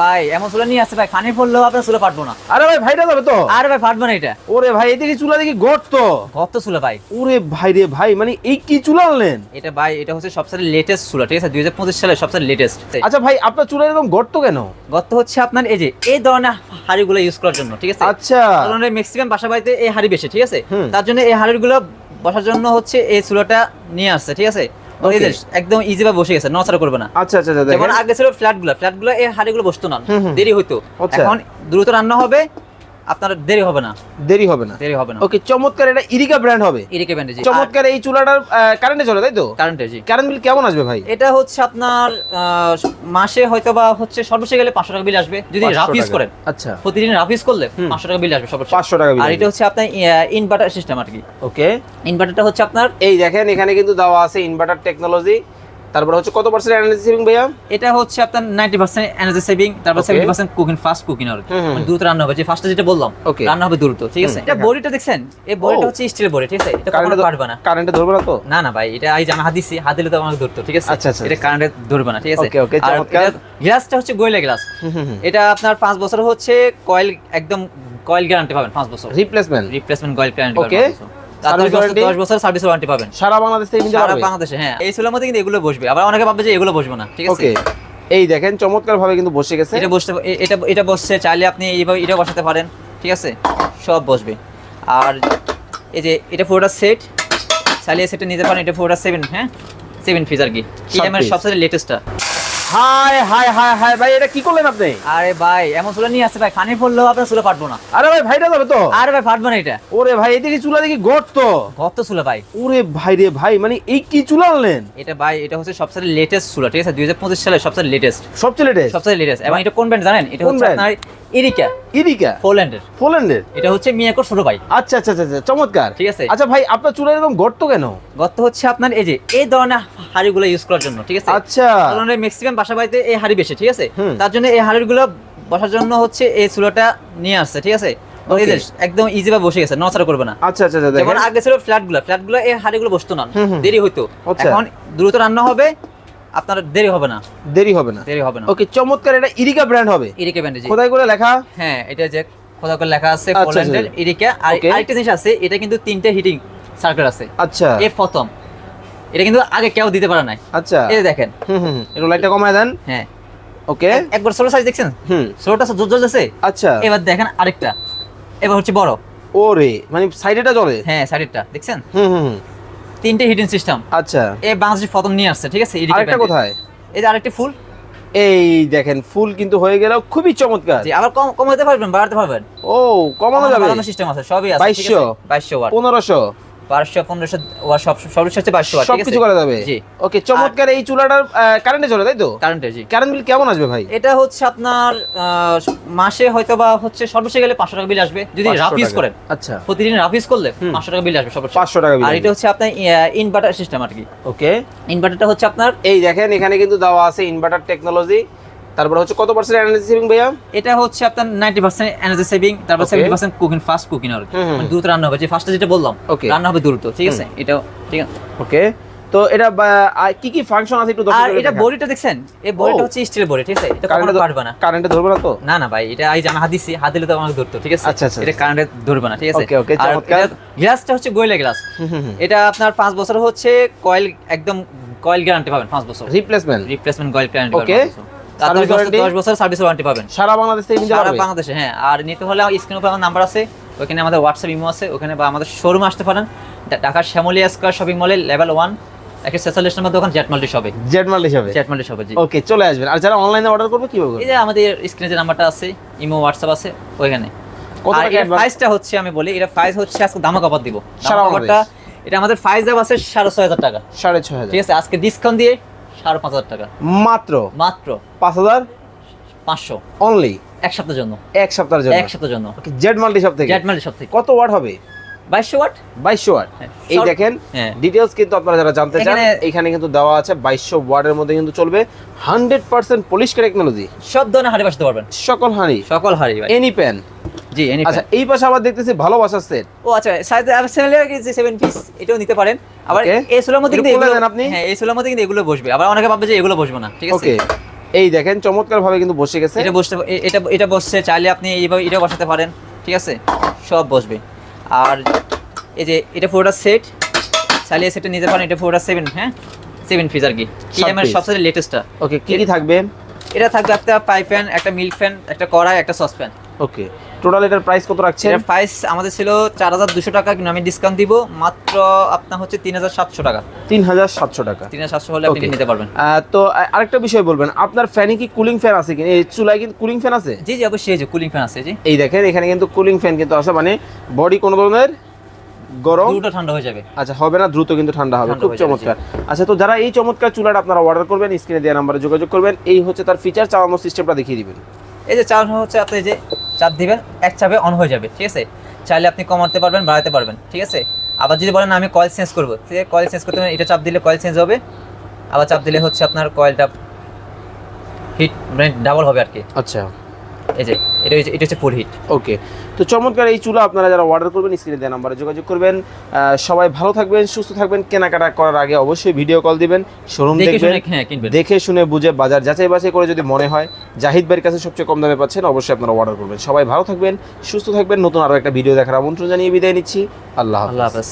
ভাই এমন চুলা নিয়ে আসছে ভাই পড়লেও আপনার চুলা পাঠবো না। আরে ভাই ভাইটা যাবে তো? আর ভাই ফাটবো না এটা। ওরে ভাই এদিকে চুলা দেখি গর্ত। কত চুলা ভাই। ওরে ভাই রে ভাই মানে এই কি চুলা আনলেন? এটা ভাই এটা হচ্ছে সবচেয়ে লেটেস্ট চুলা ঠিক আছে? দুই হাজার পঁচিশ সালের সবচেয়ে লেটেস্ট আচ্ছা ভাই আপনার চুলা এরকম গর্ত কেন? গত হচ্ছে আপনার এই যে এই ধরনের হাড়িগুলো ইউজ করার জন্য ঠিক আছে? আচ্ছা। ম্যাক্সিমাম বাসা বাড়িতে এই হাড়ি বেশি ঠিক আছে? তার জন্য এই হাড়িগুলো বসার জন্য হচ্ছে এই চুলাটা নিয়ে আসছে ঠিক আছে? একদম ইজি ভাবে বসে গেছে করবে না আচ্ছা আচ্ছা আচ্ছা যেমন আগে ছিল ফ্ল্যাটগুলো ফ্ল্যাটগুলো এই হাড়িগুলো বসতো না। দেরি হইতো আচ্ছা। এখন দ্রুত রান্না হবে আপনার দেরি হবে না। দেরি হবে না। দেরি হবে না। ওকে চমৎকার এটা ইরিকা ব্র্যান্ড হবে। ইরিকে ব্যান্ডেজ চমৎকার এই চুলাটার কারেন্টে চলে তাই তো? কারেন্টে জি। কারেন্ট বিল কেমন আসবে ভাই? এটা হচ্ছে আপনার মাসে হয়তো বা হচ্ছে সর্বোচ্চ গেলে পাঁচশো টাকা বিল আসবে। যদি 500 রাফ ইউজ করেন আচ্ছা। প্রতিদিন রাফ ইউজ করলে হুম। পাঁচশো টাকা বিল আসবে সর্বোচ্চ। 500 টাকা bill আর এটা হচ্ছে আপনার ইনভার্টার সিস্টেম আর কি। ওকে ইনভার্টারটা হচ্ছে আপনার এই দেখেন এখানে কিন্তু দেওয়া আছে ইনভার্টার টেকনোলজি তারপর হচ্ছে কত পার্সেন্ট এনার্জি সেভিং ভাইয়া? এটা হচ্ছে আপনার 90% এনার্জি সেভিং তারপর 70% কুকিং ফাস্ট কুকিং আর মানে দ্রুত রান্না হবে যে ফার্স্টে যেটা বললাম রান্না হবে দ্রুত ঠিক আছে? এটা বডিটা দেখছেন? এই বডিটা হচ্ছে স্টিলের বডি ঠিক আছে? এটা কারেন্ট ধরবে না। কারেন্টে ধরবে না তো? না না ভাই এটা আই জানা হাত দিছি হাত দিলে তো আমাকে ধরতো ঠিক আছে? আচ্ছা, আচ্ছা এটা আচ্ছা। কারেন্টে ধরবে না ঠিক আছে? ওকে ওকে চমৎকার। গ্লাসটা হচ্ছে গোয়েলা গ্লাস এটা আপনার 5 বছর হচ্ছে কয়েল একদম কয়েল গ্যারান্টি পাবেন 5 বছর। রিপ্লেসমেন্ট রিপ্লেসমেন্ট কয়েল গ্যারান্টি পাবেন হ্যাঁ। এই দেখেন চমৎকার ভাবে কিন্তু বসে গেছে। এটা বসতে এটা এটা বসছে চাইলে আপনি এইভাবে এটা বসাতে পারেন ঠিক আছে? সব বসবে। আর এই যে এটা পুরোটা সেট। চাইলে সেটটা নিতে পারেন এটা পুরোটা সেভেন হ্যাঁ? সেভেন ফিজ আর কি। সবচেয়ে লেটেস্টটা হাই হাই হাই হাই ভাই এটা কি করলেন আপনি? আরে ভাই এমন চুলা নিয়ে আসছে ভাই খানি পড়লেও আপনার চুলা পাঠবো না। আরে ভাই ভাইটা যাবে তো? আরে ভাই ফাটবো না এটা। ওরে ভাই এদিকে চুলা দেখি গর্ত। কত চুলা ভাই। ওরে ভাই রে ভাই মানে এই কি চুলা আনলেন? এটা ভাই এটা হচ্ছে সবচেয়ে লেটেস্ট চুলা ঠিক আছে? দুই হাজার পঁচিশ সালের সবচেয়ে লেটেস্ট সবচেয়ে লেটেস্ট সবচেয়ে লেটেস্ট এবং এটা কোন ব্র্যান্ড জানেন? এটা হচ্ছে? আপনার ইরিকা ইরিকা পোল্যান্ডের পোল্যান্ডের এটা হচ্ছে মিয়াকোর ছোট ভাই। আচ্ছা আচ্ছা আচ্ছা আচ্ছা, চমৎকার। ঠিক আছে। আচ্ছা ভাই আপনার চুলা এরকম গর্ত কেন? গত হচ্ছে আপনার এই যে এই ধরনের হাড়িগুলো ইউজ করার জন্য ঠিক আছে? আচ্ছা। ম্যাক্সিমাম বাসা বাড়িতে এই হাড়ি বেশি ঠিক আছে? তার জন্য এই হাড়িগুলো বসার জন্য হচ্ছে এই চুলাটা নিয়ে আসছে ঠিক আছে. একদম ইজি ভাবে বসে গেছে করবে না। আচ্ছা আচ্ছা আচ্ছা যেমন আগে ছিল এই হাড়িগুলো বসতো না। দেরি আচ্ছা। এখন দ্রুত রান্না হবে আপনার দেরি হবে না। দেরি হবে না। দেরি হবে না। ওকে চমৎকার এটা ইরিকা ব্র্যান্ড হবে। ইরিকা ব্যান্ডেজ খোদাই করে লেখা? হ্যাঁ এটা যে খোদা করে লেখা আছে পোল্যান্ডের আচ্ছা। ইরিকা। আর আরেকটা জিনিস আছে এটা কিন্তু তিনটে হিটিং সার্কেল আছে। আচ্ছা। এ প্রথম। এটা কিন্তু আগে কেউ দিতে পারে নাই। আচ্ছা। এই দেখেন। হুম হুম। একটু লাইটটা কমায় দেন। হ্যাঁ। ওকে। একবার ষোলো সাইজ দেখছেন? হুম। ষোলোটা জোর জ্বলতেছে আচ্ছা। এবার দেখেন আরেকটা। এবার হচ্ছে বড়। ওরে মানে সাইডেটা চলে? হ্যাঁ সাইডেরটা দেখছেন? হুম হুম। তিনটে হিটিং সিস্টেম আচ্ছা। এই বাংলাদেশ প্রথম নিয়ে আসছে ঠিক আছে? আরেকটা কোথায়? এই যে আরেকটি ফুল। এই দেখেন ফুল কিন্তু হয়ে গেল খুবই চমৎকার। জি আবার কম কমাতে পারবেন বাড়াতে পারবেন। ও কমানো যাবে। সিস্টেম আছে সবই আছে 2200 বাইশশো ওয়াট। পনেরোশো। বারোশো পনেরোশো ওয়াট সব করা যাবে? জি। ওকে চমৎকার এই চুলাটার কারেন্টে চলে তাই তো? কারেন্টে জি। কারেন্ট বিল কেমন আসবে ভাই? এটা হচ্ছে আপনার মাসে হয়তো বা হচ্ছে সর্বোচ্চ গেলে পাঁচশো টাকা বিল আসবে। যদি 500 রাফ ইউজ করেন। আচ্ছা। প্রতিদিন রাফ ইউজ করলে। পাঁচশো টাকা বিল আসবে সর্বোচ্চ। 500 টাকা আর এটা হচ্ছে আপনার ইনভার্টার সিস্টেম আর কি। ওকে। ইনভার্টারটা হচ্ছে আপনার এই দেখেন এখানে কিন্তু দেওয়া আছে ইনভার্টার টেকনোলজি তারপর হচ্ছে কত পার্সেন্ট এনার্জি সেভিং ভাইয়া? এটা হচ্ছে আপনার 90% এনার্জি সেভিং তারপর 70% কুকিং ফাস্ট কুকিং আর দ্রুত রান্না হবে যে ফার্স্টে যেটা বললাম রান্না হবে দ্রুত ঠিক আছে? এটা ঠিক আছে? ওকে তো এটা কি কি ফাংশন আছে একটু দেখো আর এটা বডিটা দেখছেন? এই বডিটা oh. হচ্ছে স্টিল বডি ঠিক আছে? এটা কারেন্টে ধরবে না। কারেন্টে ধরবে না তো? না না ভাই এটা আই জানা হাদিসি দিছি হাত দিলে তো আমাকে ধরতো ঠিক আছে? আচ্ছা আচ্ছা এটা আচ্ছা। কারেন্টে ধরবে না ঠিক আছে? ওকে ওকে চমৎকার। গ্লাসটা হচ্ছে গোয়েলা গ্লাস এটা আপনার 5 বছর হচ্ছে কয়েল একদম কয়েল গ্যারান্টি পাবেন 5 বছর। রিপ্লেসমেন্ট রিপ্লেসমেন্ট কয়েল গ্যারান্টি পাবেন ওকে আমাদের হোয়াটসঅ্যাপ আছে। আমাদের যারা অনলাইনে অর্ডার আমাদের আছে ইমো হোয়াটসঅ্যাপ আছে টাকা সাড়ে হচ্ছে আমি বলি এটা হচ্ছে আজকে দামা দিব। সারা এটা আমাদের আছে ঠিক আছে আজকে ডিসকাউন্ট দিয়ে সাড়ে পাঁচ হাজার টাকা। মাত্র? মাত্র। পাঁচ হাজার? পাঁচশো। অনলি এক সপ্তাহের জন্য। এক সপ্তাহের জন্য? এক সপ্তাহের জন্য। জেড মাল্টি সব থেকে? জেট মাল্টি শপ থেকে। কত ওয়াট হবে? বাইশশো ওয়াট বাইশশো ওয়াট হ্যাঁ, এই দেখেন হ্যাঁ। ডিটেলস কিন্তু আপনারা যারা জানতে চান এখানে- কিন্তু দেওয়া আছে বাইশশো ওয়াটের মধ্যে কিন্তু চলবে। হান্ড্রেড পার্সেন্ট পলিশ টেকনোলজি সব ধরনের হাড়ি বাসতে পারবেন। সকল হানি সকল হাড়ি এনি প্যান জি আচ্ছা এই পাশে আবার দেখতেছি ভালোবাসার সেট ও আচ্ছা সাইজ সেভেন পিস এটাও নিতে পারেন। আবার এই সোলার মধ্যে কিন্তু এগুলো আপনি। হ্যাঁ এই সোলার মধ্যে কিন্তু এগুলো বসবে। আবার অনেকে ভাববে যে এগুলো বসবে না ঠিক আছে? এই দেখেন চমৎকার ভাবে কিন্তু বসে গেছে। এটা বসতে এটা এটা বসছে চাইলে আপনি এইভাবে এটা বসাতে পারেন ঠিক আছে? সব বসবে। আর এই যে এটা পুরোটা সেট চাইলে সেটা নিতে পারেন এটা পুরোটা সেভেন হ্যাঁ? সেভেন পিস আর কি। আমার সবচেয়ে লেটেস্টটা ওকে কি কি থাকবে? এটা থাকবে একটা পাইপ ফ্যান একটা মিল্ক ফ্যান একটা কড়াই একটা সসপ্যান। ওকে টোটাল এটার প্রাইস কত রাখছেন? এটার প্রাইস আমাদের ছিল চার হাজার দুশো টাকা কিন্তু আমি ডিসকাউন্ট দিব মাত্র আপনার হচ্ছে তিন হাজার সাতশো টাকা। তিন হাজার সাতশো টাকা। তিন হাজার সাতশো হলে আপনি নিতে পারবেন। তো আরেকটা বিষয় বলবেন আপনার ফ্যানে কি কুলিং ফ্যান আছে কিনা? এই চুলায় কিন্তু কুলিং ফ্যান আছে? জি জি অবশ্যই যে কুলিং ফ্যান আছে জি। এই দেখেন এখানে কিন্তু কুলিং ফ্যান কিন্তু আছে মানে বডি কোনো ধরনের গরম? দুটো ঠান্ডা হয়ে যাবে। আচ্ছা হবে না দ্রুত কিন্তু ঠান্ডা হবে খুব চমৎকার। আচ্ছা তো যারা এই চমৎকার চুলাটা আপনারা অর্ডার করবেন স্ক্রিনে দেওয়া নাম্বারে যোগাযোগ করবেন এই হচ্ছে তার ফিচার চালানোর সিস্টেমটা দেখিয়ে দিবেন। এই যে চাপ হচ্ছে আপনি যে চাপ দিবেন, এক চাপে অন হয়ে যাবে, ঠিক আছে? চাইলে আপনি কমাতে পারবেন, বাড়াতে পারবেন, ঠিক আছে? আবার যদি বলেন আমি কয়েল চেঞ্জ করব, ঠিক আছে? কয়েল চেঞ্জ করতে পারেন এটা চাপ দিলে কয়েল চেঞ্জ হবে, আবার চাপ দিলে হচ্ছে আপনার কয়েলটা হিট মানে ডাবল হবে আর কি। আচ্ছা। এই যে এটা এটা হচ্ছে ফুল হিট ওকে তো চমৎকার এই চুলা আপনারা যারা অর্ডার করবেন স্ক্রিনে দেওয়া নাম্বারে যোগাযোগ করবেন। সবাই ভালো থাকবেন সুস্থ থাকবেন। কেনাকাটা করার আগে অবশ্যই ভিডিও কল দিবেন শোরুম দেখবেন হ্যাঁ দেখে শুনে বুঝে বাজার যাচাই বাছাই করে যদি মনে হয় জাহিদ ভাইয়ের কাছে সবচেয়ে কম দামে পাচ্ছেন অবশ্যই আপনারা অর্ডার করবেন। সবাই ভালো থাকবেন সুস্থ থাকবেন। নতুন আরও একটা ভিডিও দেখার আমন্ত্রণ জানিয়ে বিদায় নিচ্ছি। আল্লাহ আল্লাহ হাফেজ।